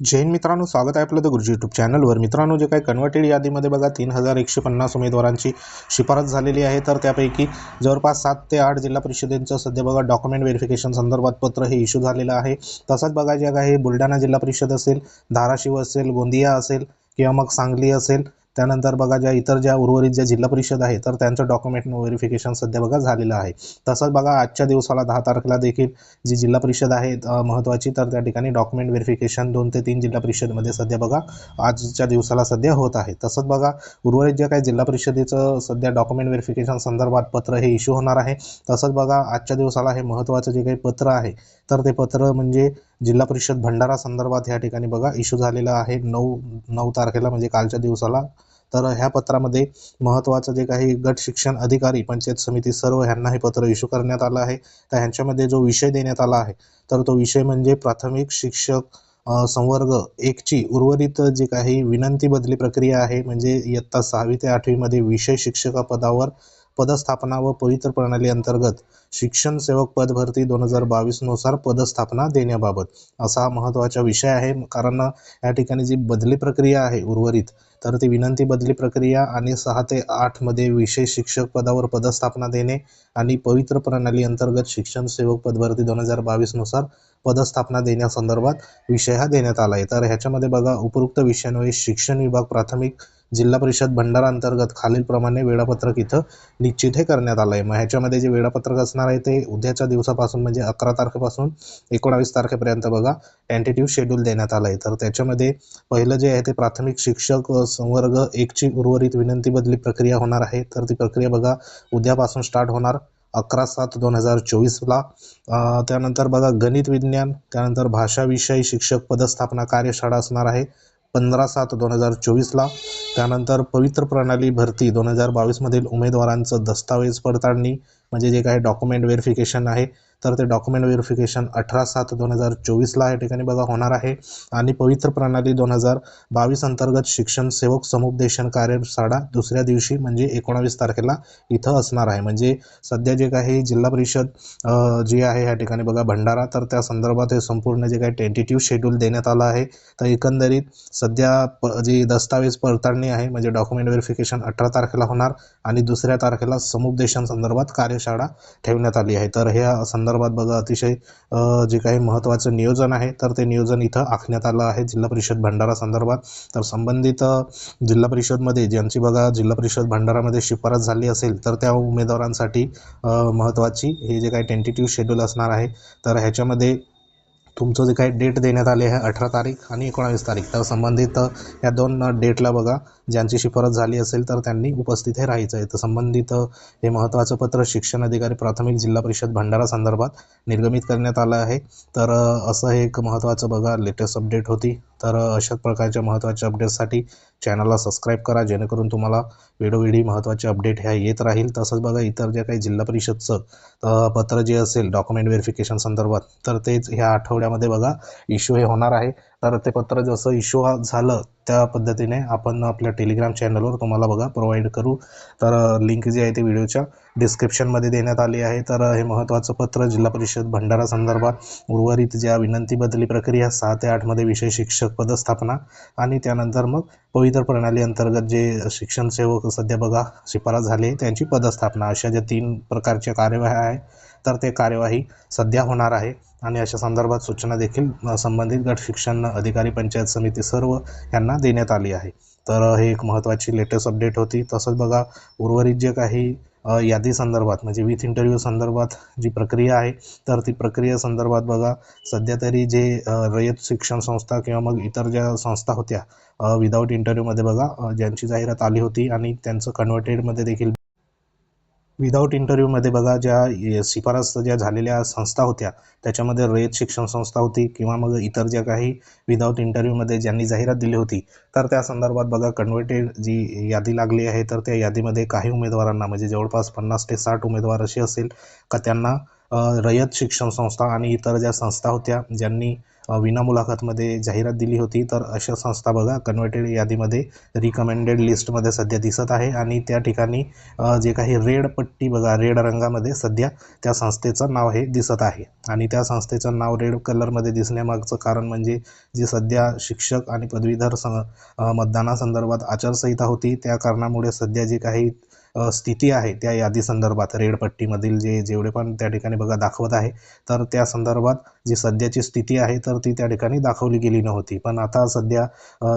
जैन मित्रांनो स्वागत आहे आपलं द गुरुजी यूट्यूब चॅनलवर मित्रांनो जे काही कन्वर्टेड यादीमध्ये बघा तीन हजार एकशे पन्नास उमेदवारांची शिफारस झालेली आहे. तर त्यापैकी जवळपास सात ते आठ जिल्हा परिषदेचं सध्या बघा डॉक्युमेंट व्हेरिफिकेशन संदर्भात पत्र हे इश्यू झालेलं आहे. तसंच बघा जे काही बुलढाणा जिल्हा परिषद असेल धाराशिव असेल गोंदिया असेल किंवा मग सांगली असेल त्यानंतर बघा ज्या इतर ज्या उर्वरित ज्या जिल्हा परिषद आहे तर त्यांचं डॉक्युमेंट व्हेरिफिकेशन सध्या बघा झालेलं आहे. तसंच बघा आजच्या दिवसाला दहा तारखेला देखील जी जिल्हा परिषद आहे महत्त्वाची तर त्या ठिकाणी डॉक्युमेंट व्हेरिफिकेशन दोन ते तीन जिल्हा परिषदमध्ये सध्या बघा आजच्या दिवसाला सध्या होत आहे. तसंच बघा उर्वरित जे काही जिल्हा परिषदेचं सध्या डॉक्युमेंट व्हेरिफिकेशन संदर्भात पत्र हे इश्यू होणार आहे. तसंच बघा आजच्या दिवसाला हे महत्त्वाचं जे काही पत्र आहे तर ते पत्र म्हणजे जिल्हा परिषद भंडारा संदर्भात ह्या ठिकाणी बघा इश्यू झालेला आहे नऊ नऊ तारखेला म्हणजे कालच्या दिवसाला. तर ह्या पत्रामध्ये महत्त्वाचं जे काही गट शिक्षण अधिकारी पंचायत समिती सर्व ह्यांना हे पत्र इश्यू करण्यात आलं आहे. तर ह्यांच्यामध्ये जो विषय देण्यात आला आहे तर तो विषय म्हणजे प्राथमिक शिक्षक संवर्ग एकची उर्वरित जे काही विनंती बदली प्रक्रिया आहे म्हणजे इयत्ता सहावी ते आठवीमध्ये विषय शिक्षक पदावर पदस्थापना व पवित्र प्रणाली अंतर्गत शिक्षण सेवक पद भरती दोन हजार बावीसनुसार पदस्थापना देण्याबाबत असा हा महत्त्वाचा विषय आहे. कारण या ठिकाणी जी बदली प्रक्रिया आहे उर्वरित तर ती विनंती बदली प्रक्रिया आणि सहा ते आठमध्ये विषय शिक्षक पदावर पदस्थापना देणे आणि पवित्र प्रणाली अंतर्गत शिक्षण सेवक पदभरती दोन हजार बावीसनुसार पदस्थापना देण्यासंदर्भात विषय हा देण्यात आला आहे तर ह्याच्यामध्ये बघा उपरोक्त विषयांवर शिक्षण विभाग प्राथमिक जिल्हा परिषद भंडारा अंतर्गत खालीलप्रमाणे वेळापत्रक इथं निश्चित हे करण्यात आलं आहे मग ह्याच्यामध्ये जे वेळापत्रक असणार आहे ते उद्याच्या दिवसापासून म्हणजे अकरा तारखेपासून एकोणावीस तारखेपर्यंत बघा टेंटेटिव्ह शेड्यूल देण्यात आलं आहे तर त्याच्यामध्ये पहिलं जे आहे ते प्राथमिक शिक्षक संवर्ग एकची उर्वरित विनंती बदली प्रक्रिया होणार आहे. तर ती प्रक्रिया बघा उद्यापासून स्टार्ट होणार अकरा सात दोन हजार चोवीसला. त्यानंतर बघा गणित विज्ञान त्यानंतर भाषाविषयी शिक्षक पदस्थापना कार्यशाळा असणार आहे. पंधरा सात दोन हजार चोवीसला. त्यानंतर पवित्र प्रणाली भरती दोन हजार बावीसमधील उमेदवारांचं दस्तावेज पडताळणी म्हणजे जे काही डॉक्युमेंट व्हेरिफिकेशन आहे तर ते डॉक्युमेंट व्हेरिफिकेशन अठरा सात दोन हजार चोवीसला या ठिकाणी बघा होणार आहे. आणि पवित्र प्रणाली दोन हजार बावीस अंतर्गत शिक्षण सेवक समुपदेशन कार्यशाळा दुसऱ्या दिवशी म्हणजे एकोणावीस तारखेला इथं असणार आहे. म्हणजे सध्या जे काही जिल्हा परिषद जी आहे या ठिकाणी बघा भंडारा तर त्या संदर्भात हे संपूर्ण जे काही टेंटेटिव्ह शेड्यूल देण्यात आलं आहे. तर एकंदरीत सध्या प जी दस्तावेज पडताळणी आहे म्हणजे डॉक्युमेंट व्हेरिफिकेशन अठरा तारखेला होणार आणि दुसऱ्या तारखेला समुपदेशन संदर्भात कार्यशाळा ठेवण्यात आली आहे. तर ह्या संदर्भात संदर्भात बघा अतिशय जे काही महत्त्वाचं नियोजन आहे तर ते नियोजन इथं आखण्यात आलं आहे जिल्हा परिषद भंडारा संदर्भात. तर संबंधित जिल्हा परिषदमध्ये ज्यांची बघा जिल्हा परिषद भंडारामध्ये शिफारस झाली असेल तर त्या उमेदवारांसाठी महत्त्वाची हे जे काही टेंटेटिव्ह शेड्यूल असणार आहे तर ह्याच्यामध्ये तुमचं जे काही डेट देण्यात आले आहे अठरा तारीख आणि एकोणावीस तारीख. तर संबंधित या दोन डेटला बघा ज्यांची शिफारस झाली असेल तर त्यांनी उपस्थित हे राहायचं आहे. तर संबंधित हे महत्त्वाचं पत्र शिक्षण अधिकारी प्राथमिक जिल्हा परिषद भंडारा संदर्भात निर्गमित करण्यात आलं आहे. तर असं हे एक महत्त्वाचं बघा लेटेस्ट अपडेट होती. तर अशा अशाच प्रकारच्या महत्त्वाच्या अपडेट्ससाठी चॅनलला सबस्क्राईब करा जेणेकरून तुम्हाला वेळोवेळी महत्त्वाचे अपडेट ह्या येत राहील. तसंच बघा इतर ज्या काही जिल्हा परिषदचं पत्र जे असेल डॉक्युमेंट व्हेरिफिकेशन संदर्भात तर तेच ह्या आठवड्यामध्ये बघा इश्यू हे होणार आहे. तर ते पत्र जसं इश्यू झालं त्या पद्धतीने आपण आपल्या टेलिग्राम चॅनलवर तुम्हाला बघा प्रोव्हाइड करू. तर लिंक जी आहे ती व्हिडिओच्या डिस्क्रिप्शनमध्ये देण्यात आली आहे. तर हे महत्त्वाचं पत्र जिल्हा परिषद भंडारा संदर्भात उर्वरित ज्या विनंती बदली प्रक्रिया सहा ते आठमध्ये विषय शिक्षक पदस्थापना आणि त्यानंतर मग पवित्र प्रणाली अंतर्गत जे शिक्षण सेवक सध्या बघा शिफारस झाली आहे त्यांची पदस्थापना. अशा ज्या तीन प्रकारच्या कार्यवाह्या आहे तर ते कार्यवाही सध्या होणार आहे. आणि अशा संदर्भात सूचना देखील संबंधित गट शिक्षण अधिकारी पंचायत समिती सर्व यांना देण्यात आली आहे. तर हे एक महत्त्वाची लेटेस्ट अपडेट होती. तसंच बघा उर्वरित जे काही यादी संदर्भात म्हणजे विथ इंटरव्ह्यू संदर्भात जी प्रक्रिया आहे तर ती प्रक्रिया संदर्भात बघा सध्या तरी जे रयत शिक्षण संस्था किंवा मग इतर ज्या संस्था होत्या विदाऊट इंटरव्ह्यूमध्ये बघा ज्यांची जाहिरात आली होती आणि त्यांचं कन्व्हर्टेडमध्ये देखील विदाऊट इंटरव्ह्यूमध्ये बघा ज्या शिफारस ज्या झालेल्या संस्था होत्या त्याच्यामध्ये रयत शिक्षण संस्था होती किंवा मग इतर ज्या काही विदाऊट इंटरव्ह्यूमध्ये ज्यांनी जाहिरात दिली होती तर त्या संदर्भात बघा कन्वर्टेड जी यादी लागली आहे तर त्या यादीमध्ये काही उमेदवारांना म्हणजे जवळपास पन्नास ते साठ उमेदवार असे असेल का त्यांना रयत शिक्षण संस्था आणि इतर ज्या संस्था होत्या ज्यांनी विना मुलाखतमध्ये जाहिरात दिली होती. तर अशा संस्था बघा कन्वर्टेड यादीमध्ये रिकमेंडेड लिस्टमध्ये सध्या दिसत आहे. आणि त्या ठिकाणी जे काही रेड पट्टी बघा रेड रंगामध्ये सध्या त्या संस्थेचं नाव हे दिसत आहे. आणि त्या संस्थेचं नाव रेड कलरमध्ये दिसण्यामागचं कारण म्हणजे जे सध्या शिक्षक आणि पदवीधर स मतदानासंदर्भात आचारसंहिता होती त्या कारणामुळे सध्या जे काही स्थिती आहे त्या यादी संदर्भात रेड पट्टीमधील जे जेवढे पण त्या ठिकाणी बघा दाखवत आहे तर त्या संदर्भात जी सध्याची स्थिती आहे तर तर ती त्या ठिकाणी दाखवली गेली नव्हती. पण आता सध्या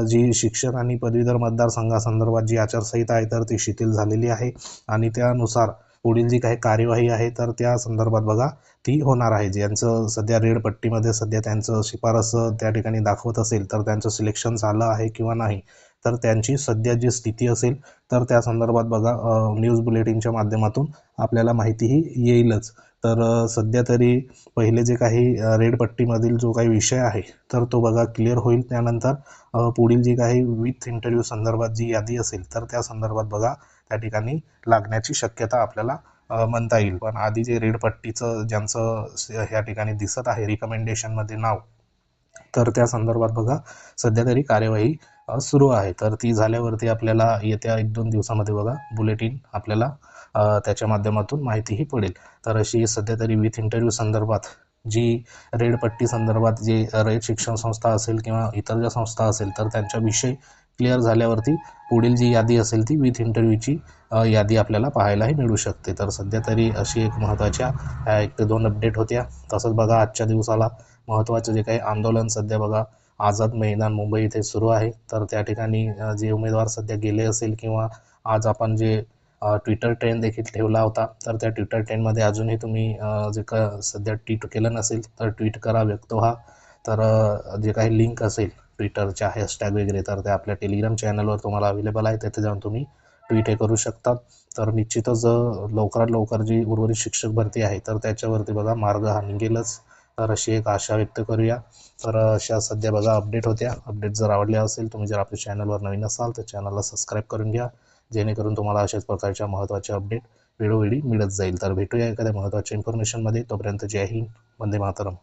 जी शिक्षक आणि पदवीधर मतदारसंघासंदर्भात जी आचारसंहिता आहे तर ती शिथिल झालेली आहे. आणि त्यानुसार पुढील जी काही कार्यवाही आहे तर त्या संदर्भात बघा ती होणार आहे. ज्यांचं सध्या रेड पट्टीमध्ये सध्या त्यांचं शिफारस त्या ठिकाणी दाखवत असेल तर त्यांचं सिलेक्शन झालं आहे किंवा नाही तर त्यांची सध्या जी स्थिती असेल तर त्या संदर्भात बघा न्यूज बुलेटिनच्या माध्यमातून आपल्याला माहितीही येईलच. तर सध्या तरी पहिले जे काही रेड पट्टीमधील जो काही विषय आहे तर तो बघा क्लिअर होईल. त्यानंतर पुढील जी काही विथ इंटरव्ह्यू संदर्भात जी यादी असेल तर त्या संदर्भात बघा त्या ठिकाणी लागण्याची शक्यता आपल्याला म्हणता येईल. पण आधी जे रेड पट्टीचं ज्यांचं ह्या ठिकाणी दिसत आहे रिकमेंडेशनमध्ये नाव तर त्या संदर्भात बघा सध्या तरी कार्यवाही सुरू आहे. तर ती झाल्यावरती आपल्याला येत्या एक दोन दिवसामध्ये बघा बुलेटिन आपल्याला त्याच्या माध्यमातून माहितीही पडेल. तर अशी सध्या तरी विथ इंटरव्ह्यू संदर्भात जी रेड पट्टी संदर्भात जे रेड शिक्षण संस्था असेल किंवा इतर ज्या संस्था असेल तर त्यांच्याविषयी क्लिअर झाल्यावरती पुढील जी यादी असेल ती विथ इंटरव्ह्यूची यादी आपल्याला पाहायलाही मिळू शकते. तर सध्या तरी अशी एक महत्त्वाच्या एक ते दोन अपडेट होत्या. तसंच बघा आजच्या दिवसाला महत्त्वाचं जे काही आंदोलन सध्या बघा आझाद मैदान मुंबई इथे सुरू आहे. तर त्या ठिकाणी जे उमेदवार सध्या गेले असेल किंवा आज आपण जे ट्विटर ट्रेंड देखील ठेवला होता. तर त्या ट्विटर ट्रेंडमध्ये अजूनही तुम्ही जे का सध्या ट्विट केलं नसेल तर ट्विट करा व्यक्त व्हा. तर जे काही लिंक असेल ट्विटरच्या हॅशटॅग वगैरे तर ते आपल्या टेलिग्राम चॅनलवर तुम्हाला अवेलेबल आहे. तिथे जाऊन तुम्ही ट्विट हे करू शकता. तर निश्चितच लवकरात लवकर जी उर्वरित शिक्षक भरती आहे तर त्याच्यावरती बघा मार्ग हा निघेलच तर अशी एक आशा व्यक्त करूया. तर अशा सध्या बघा अपडेट होत्या. अपडेट जर आवडले असेल तुम्ही जर आपल्या चॅनलवर नवीन असाल तर चॅनलला सबस्क्राईब करून घ्या. जेणेकरून तुम्हाला अशाच प्रकारच्या महत्त्वाच्या अपडेट वेळोवेळी मिळत जाईल. तर भेटूया एखाद्या महत्त्वाच्या इन्फॉर्मेशनमध्ये तोपर्यंत जय हिंद. वंदे मातरम.